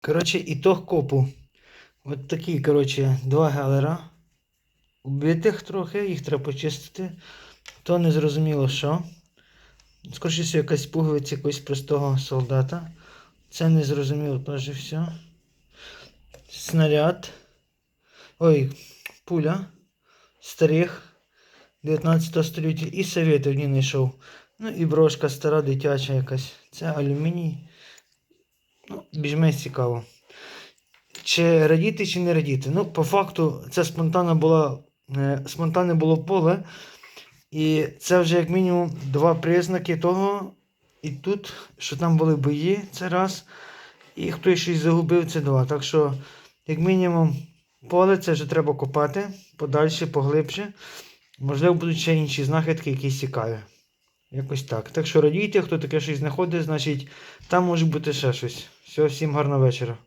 Коротше, ітог копу. От такі, коротше, два гелера. Убитих трохи, їх треба почистити. То не зрозуміло що. Скоріше якась пуговиця якогось простого солдата. Це не зрозуміло теж все. Снаряд. Ой, пуля. Старих 19 століття. І совєтів не знайшов. Ну і брошка стара дитяча якась. Це алюміній. Більш-менш цікаво. Чи радіти, чи не радіти? Ну, по факту, це спонтанна була, е, спонтанне було поле. І це вже як мінімум два признаки того, і тут, що там були бої, це раз. І хтось щось загубив, це два. Так що, як мінімум, поле це вже треба копати подальше, поглибше. Можливо, будуть ще інші знахідки, якісь цікаві. Якось так. Так що радійте, хто таке щось знаходить, значить там може бути ще щось. Все, всім гарного вечора.